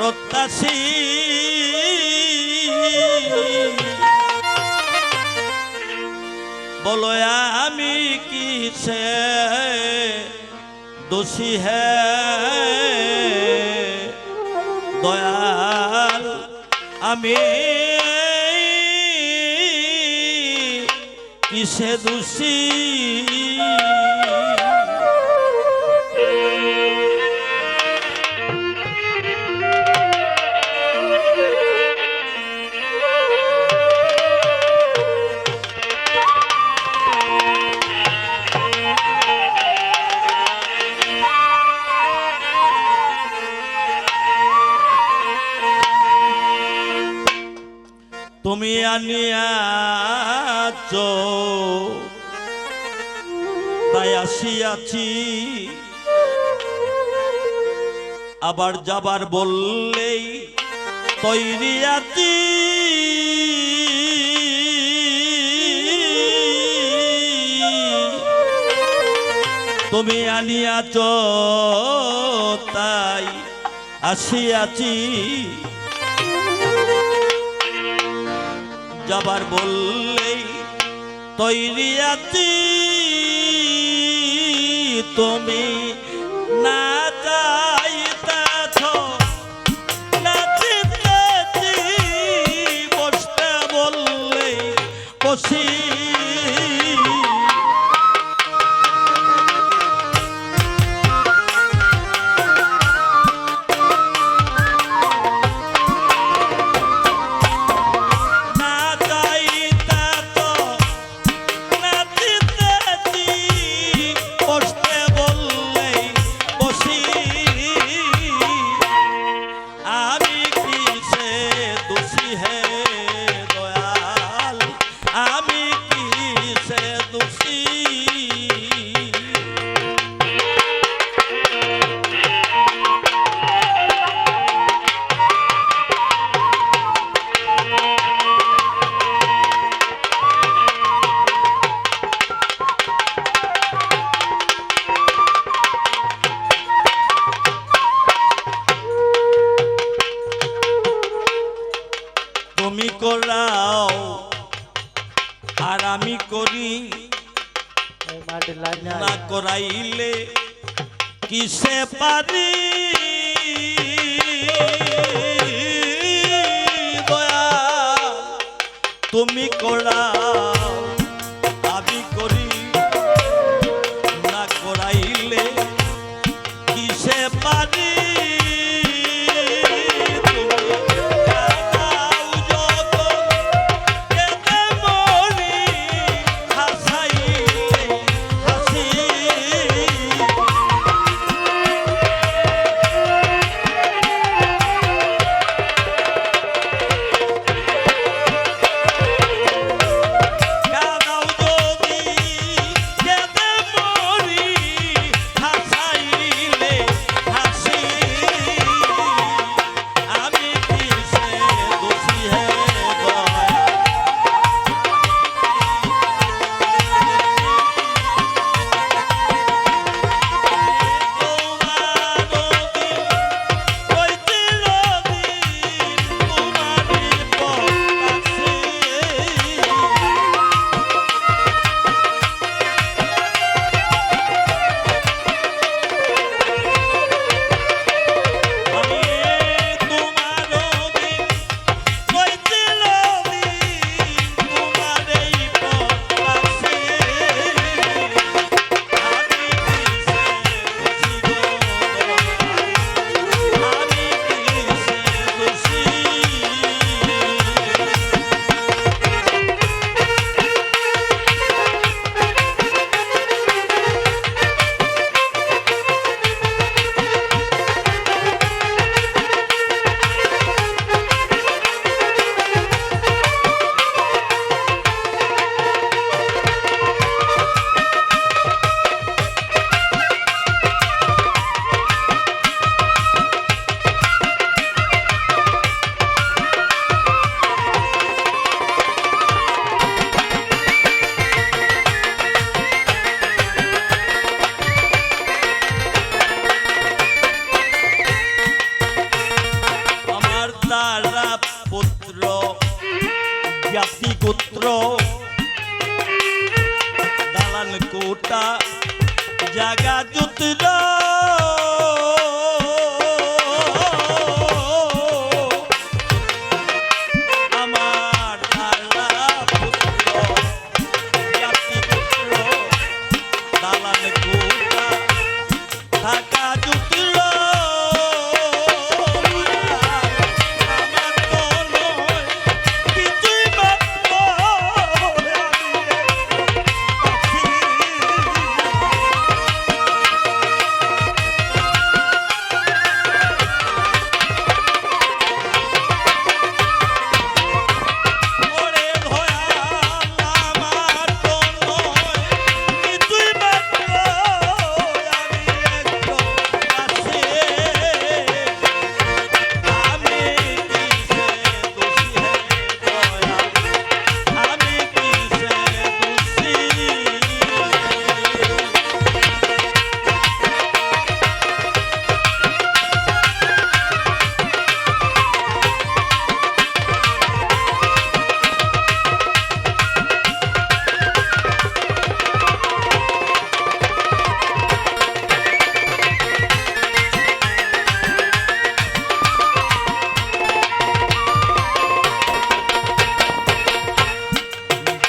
প্রত্যাশী। বলো আমি কি সে দোষী হ্যাঁ দয়াল আমি কিসে দোষী? আনিয়াছ তাই আসিয়াছি। আবার যাবার বললেই তৈরি আছি। তুমি আনিয়াছ তাই আসিয়াছি। যাবার বললেই তৈরি আছি তুমি। করি। না করাইলে কিসে পারি? তুমি করাও আমি করি। না করাইলে কিসে পারি?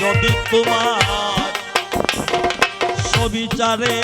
যদি তোমার সবিচারে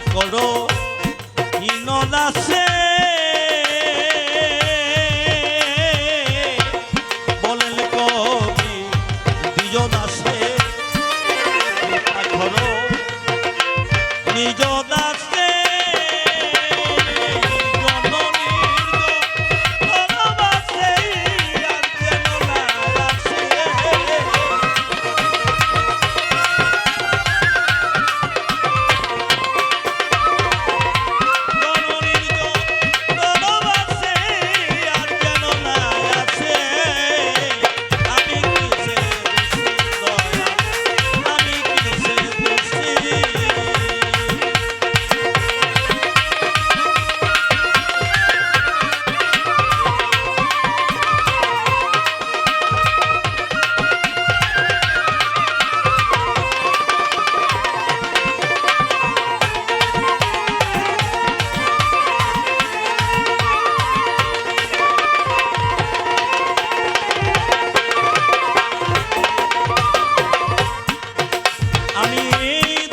color. Please.